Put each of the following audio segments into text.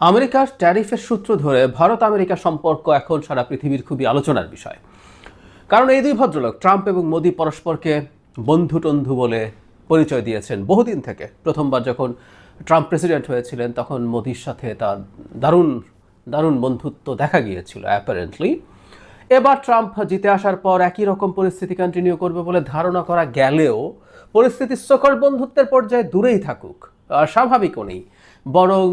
আমেরিকার ট্যারিফের সূত্র ধরে ভারত আমেরিকা সম্পর্ক এখন সারা পৃথিবীর খুবই আলোচনার বিষয়। কারণ এই দুই ভদ্রলোক, ট্রাম্প এবং মোদী পরস্পরকে বন্ধু টন্ধু বলে পরিচয় দিয়েছেন বহুদিন থেকে। প্রথমবার যখন ট্রাম্প প্রেসিডেন্ট হয়েছিলেন, তখন মোদির সাথে তার দারুণ দারুণ বন্ধুত্ব দেখা গিয়েছিল অ্যাপারেন্টলি এবার ট্রাম্প জিতে আসার পর একই রকম পরিস্থিতি কন্টিনিউ করবে বলে ধারণা করা গেলেও পরিস্থিতি সকল বন্ধুত্বের পর্যায়ে দূরেই থাকুক স্বাভাবিকও নেই। বরং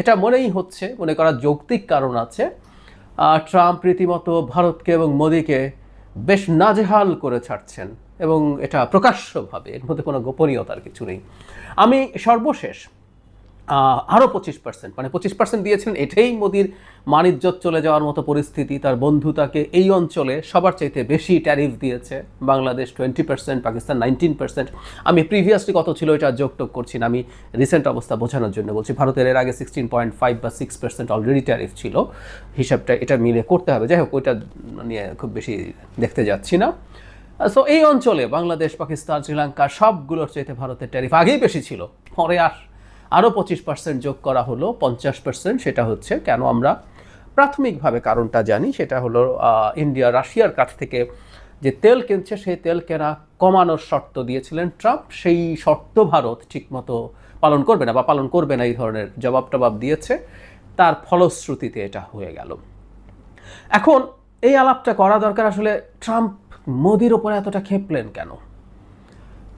এটা মনেই হচ্ছে, মনে করার যৌক্তিক কারণ আছে ট্রাম্প রীতিমতো ভারতকে এবং মোদিকে বেশ নাজেহাল করে ছাড়ছেন এবং এটা প্রকাশ্যভাবে, এর মধ্যে কোনো গোপনীয়তার কিছু নেই। আমি সর্বশেষ আরও পঁচিশ পার্সেন্ট মানে পঁচিশ পার্সেন্ট দিয়েছিলেন এটাই মোদির মানিজ্যত চলে যাওয়ার মতো পরিস্থিতি, তার বন্ধু তাকে এই অঞ্চলে সবার চাইতে বেশি ট্যারিফ দিয়েছে। Bangladesh twenty percent Pakistan nineteen percent আমি প্রিভিয়াসলি কত ছিল এটা যোগটোগ করছি না, আমি রিসেন্ট অবস্থা বোঝানোর জন্য বলছি। ভারতের এর আগে সিক্সটিন পয়েন্ট ফাইভ বা সিক্স পার্সেন্ট অলরেডি ট্যারিফ ছিল। হিসাবটা এটা মিলে করতে হবে। যাই হোক, ওইটা নিয়ে খুব বেশি দেখতে যাচ্ছি না। সো এই অঞ্চলে বাংলাদেশ, পাকিস্তান, শ্রীলঙ্কা সবগুলোর চাইতে ভারতের ট্যারিফ আগেই বেশি ছিল। পরে আর আরও পঁচিশ পার্সেন্ট যোগ করা হলো, পঞ্চাশ পার্সেন্ট সেটা হচ্ছে কেন আমরা প্রাথমিকভাবে কারণটা জানি, সেটা হলো ইন্ডিয়া, রাশিয়ার কাছ থেকে যে তেল কিনছে, সেই তেল কেনা কমানোর শর্ত দিয়েছিলেন ট্রাম্প। সেই শর্ত ভারত ঠিকমতো পালন করবে না বা পালন করবে না এই ধরনের জবাব টবাব দিয়েছে। তার ফলশ্রুতিতে এটা হয়ে গেল। এখন এই আলাপটা করা দরকার। আসলে ট্রাম্প মোদির ওপরে এতটা খেপলেন কেন?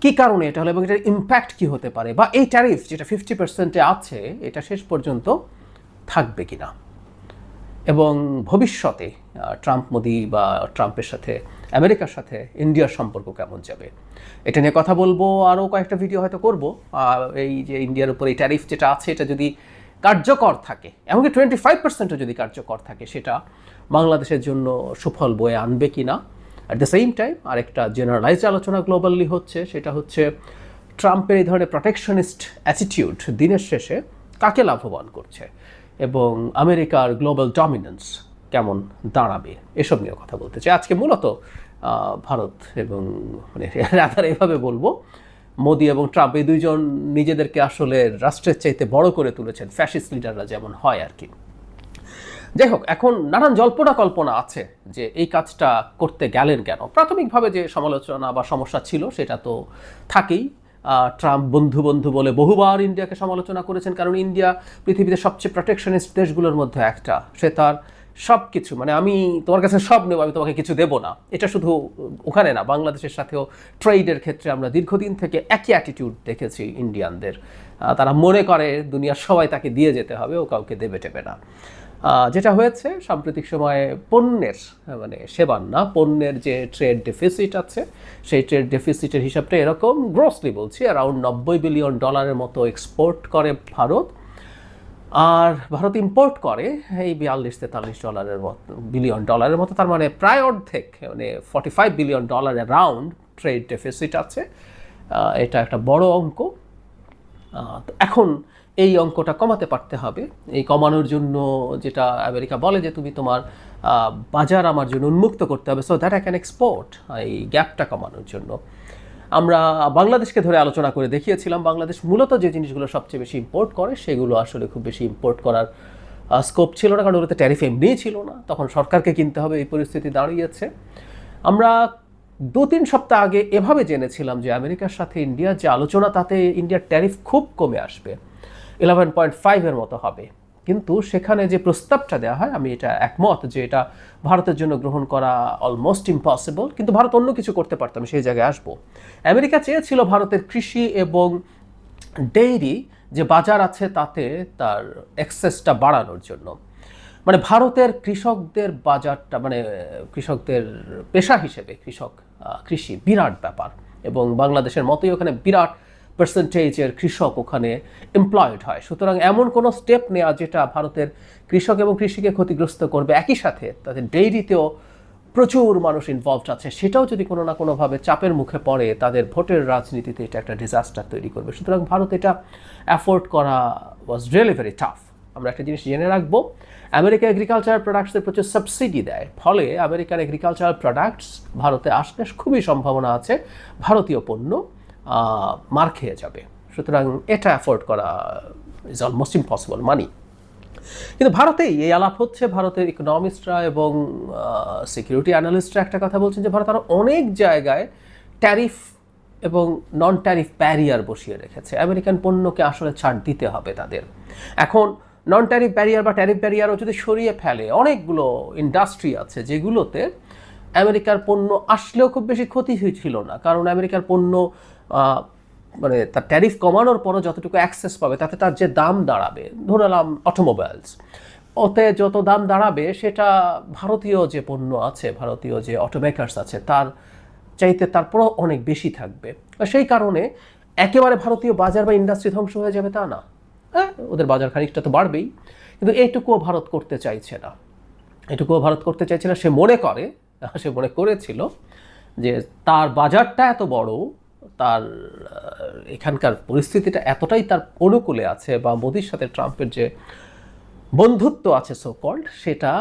কি কারণে এটা হলো এবং এটার ইম্প্যাক্ট কি হতে পারে? বা এই ট্যারিফ যেটা ফিফটি পার্সেন্টে আছে, এটা শেষ পর্যন্ত থাকবে কি না এবং ভবিষ্যতে ট্রাম্প মোদি বা ট্রাম্পের সাথে, আমেরিকার সাথে ইন্ডিয়ার সম্পর্ক কেমন যাবে? এটা নিয়ে কথা বলব আরও কয়েকটা ভিডিও হয়তো করব। এই যে ইন্ডিয়ার উপর এই ট্যারিফ যেটা আছে, এটা যদি কার্যকর থাকে, এমনকি টোয়েন্টি ফাইভ পার্সেন্টও যদি কার্যকর থাকে, সেটা বাংলাদেশের জন্য সুফল বয়ে আনবে কি না অ্যাট দ্য সেম টাইম আরেকটা জেনারেলাইজ আলোচনা গ্লোবালি হচ্ছে, সেটা হচ্ছে ট্রাম্পের এই ধরনের প্রোটেকশনিস্ট অ্যাটিটিউড দিনের শেষে কাকে লাভবান করছে? এবং আমেরিকার গ্লোবাল ডমিনেন্স কেমন দাঁড়াবে? এসব নিয়ে কথা বলতে চাই। আজকে মূলত ভারত এবং মানে রাধার এভাবে বলব, মোদি এবং ট্রাম্প এই দুইজন নিজেদেরকে আসলে রাষ্ট্রের চাইতে বড় করে তুলেছেন ফ্যাসিস্ট লিডাররা যেমন হয় আর কি। যাই হোক, এখন নানান জল্পনা কল্পনা আছে যে এই কাজটা করতে গেলেন কেন? প্রাথমিকভাবে যে সমালোচনা বা সমস্যা ছিল সেটা তো থাকেই। ট্রাম্প বন্ধু বন্ধু বলে বহুবার ইন্ডিয়াকে সমালোচনা করেছেন, কারণ ইন্ডিয়া পৃথিবীতে সবচেয়ে প্রোটেকশনিস্ট দেশগুলোর মধ্যে একটা। সে তার সব কিছু মানে আমি তোমার কাছে সব নেব, আমি তোমাকে কিছু দেবো না। এটা শুধু ওখানে না, বাংলাদেশের সাথেও ট্রেডের ক্ষেত্রে আমরা দীর্ঘদিন থেকে একই অ্যাটিটিউড দেখেছি ইন্ডিয়ানদের। তারা মনে করে, দুনিয়ার সবাই তাকে দিয়ে যেতে হবে, ও কাউকে দেবে টেবে না। যেটা হয়েছে, সাম্প্রতিক সময়ে পণ্যের মানে সেবার না, পণ্যের যে ট্রেড ডেফিসিট আছে, সেই ট্রেড ডেফিসিটের হিসাবটা এরকম গ্রসলি বলছি অ্যারাউন্ড নব্বই বিলিয়ন ডলারের মতো এক্সপোর্ট করে ভারত। আর ভারত ইম্পোর্ট করে এই বিয়াল্লিশ তেতাল্লিশ ডলারের মতো বিলিয়ন ডলারের মতো, তার মানে প্রায় অর্ধেক মানে forty five billion dollar around trade deficit আছে এটা একটা বড় অঙ্ক। এখন এই অঙ্কটা কমাতে পারতে হবে। এই কমানোর জন্য যেটা আমেরিকা বলে যে তুমি তোমার বাজার আমার জন্য উন্মুক্ত করতে হবে। So that I can export এই গ্যাপটা কমানোর জন্য। আমরা বাংলাদেশকে ধরে আলোচনা করে দেখিয়েছিলাম। বাংলাদেশ মূলত যে জিনিসগুলো সবচেয়ে বেশি ইম্পোর্ট করে, সেগুলো আসলে খুব বেশি ইম্পোর্ট করার স্কোপ ছিল না। কারণ ওগুলোতে ট্যারিফ এমনিই ছিল না। তখন সরকারকে কিনতে হবে। এই পরিস্থিতি দাঁড়িয়েছে। আমরা দু তিন সপ্তাহ আগে এভাবে জেনেছিলাম যে আমেরিকার সাথে ইন্ডিয়ার যে আলোচনা, তাতে ইন্ডিয়ার ট্যারিফ খুব কমে আসবে। ইলেভেন পয়েন্ট ফাইভের মতো হবে। কিন্তু সেখানে যে প্রস্তাবটা দেওয়া হয়, আমি এটা একমত যে এটা ভারতের জন্য গ্রহণ করা অলমোস্ট ইম্পসিবল কিন্তু ভারত অন্য কিছু করতে পারতাম সেই জায়গায় আসব। আমেরিকা চেয়েছিল ভারতের কৃষি এবং ডেইরি যে বাজার আছে, তাতে তার অ্যাক্সেসটা বাড়ানোর জন্য। মানে ভারতের কৃষকদের বাজারটা মানে কৃষকদের পেশা হিসেবে, কৃষক কৃষি বিরাট ব্যাপার এবং বাংলাদেশের মতোই ওখানে বিরাট পার্সেন্টেজের কৃষক ওখানে এমপ্লয়েড হয়। সুতরাং এমন কোনো স্টেপ নেওয়া যেটা ভারতের কৃষক এবং কৃষিকে ক্ষতিগ্রস্ত করবে, একই সাথে তাদের ডেইরিতেও প্রচুর মানুষ ইনভলভড আছে, সেটাও যদি কোনো না কোনোভাবে চাপের মুখে পড়ে, তাদের ভোটের রাজনীতিতে এটা একটা ডিজাস্টার তৈরি করবে। সুতরাং ভারত এটা অ্যাফোর্ড করা ওয়াজ রিয়েলি ভেরি টাফ আমরা একটা জিনিস জেনে রাখব। আমেরিকা এগ্রিকালচার প্রোডাক্টসের প্রচুর সাবসিডি দেয়। ফলে আমেরিকান এগ্রিকালচারাল প্রোডাক্টস ভারতে আসলে খুবই সম্ভাবনা আছে। ভারতীয় পণ্য মার খেয়ে যাবে। সুতরাং এটা অ্যাফোর্ড করা ইজ অলমোস্ট ইম্পসিবল মানি কিন্তু ভারতেই এই আলাপ হচ্ছে। ভারতের ইকোনমিস্টরা এবং সিকিউরিটি অ্যানালিস্টরা একটা কথা বলছেন যে ভারত আরও অনেক জায়গায় ট্যারিফ এবং নন ট্যারিফ ব্যারিয়ার বসিয়ে রেখেছে। আমেরিকান পণ্যকে আসলে ছাড় দিতে হবে তাদের। এখন নন ট্যারিফ ব্যারিয়ার বা ট্যারিফ ব্যারিয়ারও যদি সরিয়ে ফেলে, অনেকগুলো ইন্ডাস্ট্রি আছে যেগুলোতে আমেরিকার পণ্য আসলেও খুব বেশি ক্ষতি হয়েছিল না। কারণ আমেরিকার পণ্য মানে তার ট্যারিফ কমানোর পরও যতটুকু অ্যাক্সেস পাবে, তাতে তার যে দাম দাঁড়াবে ধরালাম অটোমোবাইলস ওতে যত দাম দাঁড়াবে, সেটা ভারতীয় যে পণ্য আছে, ভারতীয় যে অটোমেকার্স আছে, তার চাইতে তারপরও অনেক বেশি থাকবে। সেই কারণে একেবারে ভারতীয় বাজার বা ইন্ডাস্ট্রি ধ্বংস হয়ে যাবে তা না। হ্যাঁ ওদের বাজার খানিকটা তো বাড়বেই। কিন্তু এইটুকুও ভারত করতে চাইছে না। এটুকুও ভারত করতে চাইছে না। সে মনে করে, সে মনে করেছিল যে তার বাজারটা এত বড়, তার এখানকার পরিস্থিতিটা এতটাই তার অনুকূলে আছে বা মোদির সাথে ট্রাম্পের যে বন্ধুত্ব আছে সো কল্ড সেটা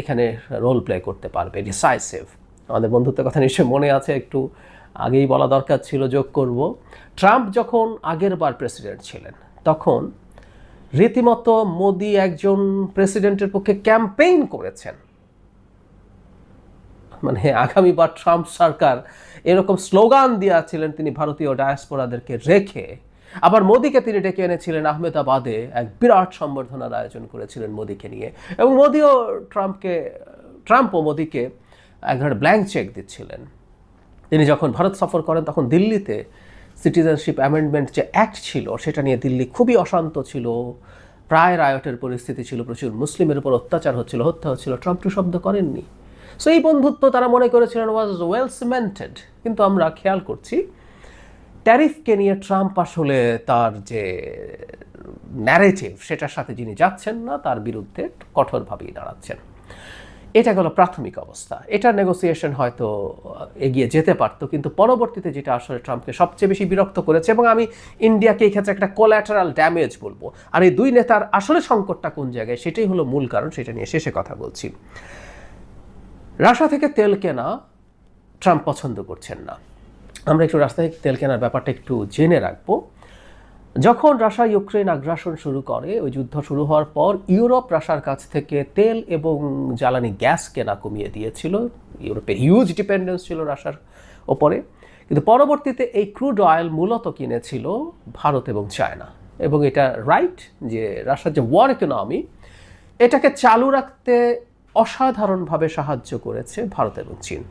এখানে রোল প্লে করতে পারবে ডিসাইসিভ আমাদের বন্ধুত্বের কথা নিশ্চয়ই মনে আছে, একটু আগেই বলা দরকার ছিল যোগ করব। ট্রাম্প যখন আগের বার প্রেসিডেন্ট ছিলেন, তখন রীতিমতো মোদি একজন প্রেসিডেন্টের পক্ষে ক্যাম্পেইন করেছেন। মানে আগামীবার ট্রাম্প সরকার এরকম স্লোগান দিয়েছিলেন তিনি ভারতীয় ডায়াসপোরাদেরকে রেখে। আবার মোদিকে তিনি ডেকে এনেছিলেন আহমেদাবাদে এক বিরাট সম্বর্ধনার আয়োজন করেছিলেন মোদিকে নিয়ে। এবং মোদিও ট্রাম্পকে, ট্রাম্পও মোদিকে এক ধরনের ব্ল্যাঙ্ক চেক দিচ্ছিলেন। তিনি যখন ভারত সফর করেন, তখন দিল্লিতে সিটিজেনশিপ অ্যামেন্ডমেন্ট যে অ্যাক্ট ছিল, সেটা নিয়ে দিল্লি খুবই অশান্ত ছিল। প্রায় রায়টের পরিস্থিতি ছিল প্রচুর। মুসলিমের উপর অত্যাচার হচ্ছিল, হত্যা হচ্ছিল। ট্রাম্প শব্দ করেননি। সো এই বন্ধুত্ব তারা মনে করেছিলেন ওয়াজ ওয়েল সিমেন্টেড কিন্তু আমরা খেয়াল করছি, ট্যারিফকে নিয়ে ট্রাম্প আসলে তার যে ন্যারেটিভ সেটার সাথে যিনি যাচ্ছেন না, তার বিরুদ্ধে কঠোরভাবেই দাঁড়াচ্ছেন। এটা গেল প্রাথমিক অবস্থা। এটা নেগোসিয়েশন হয়তো এগিয়ে যেতে পারতো, কিন্তু পরবর্তীতে যেটা আসলে ট্রাম্পকে সবচেয়ে বেশি বিরক্ত করেছে এবং আমি ইন্ডিয়াকে এই ক্ষেত্রে একটা কোল্যাটারাল ড্যামেজ বলব। আর এই দুই নেতার আসলে সংকটটা কোন জায়গায়, সেটাই হলো মূল কারণ, সেটা নিয়ে শেষে কথা বলছি। রাশিয়া থেকে তেল কেনা ট্রাম্প পছন্দ করছেন না। আমরা একটু রাস্তা থেকে তেল কেনার ব্যাপারটা একটু জেনে রাখব। যখন রাশিয়া ইউক্রেন আগ্রাসন শুরু করে, ওই যুদ্ধ শুরু হওয়ার পর ইউরোপ রাশিয়ার কাছ থেকে তেল এবং জ্বালানি গ্যাস কেনা কমিয়ে দিয়েছিল। ইউরোপের হিউজ ডিপেন্ডেন্স ছিল রাশিয়ার ওপরে। কিন্তু পরবর্তীতে এই ক্রুড অয়েল মূলত কিনেছিল ভারত এবং চায়না। এবং এটা রাইট যে রাশিয়ার যে ওয়ার ইকোনমি এটাকে চালু রাখতে অসাধারণভাবে সাহায্য করেছে ভারত এবং চীন।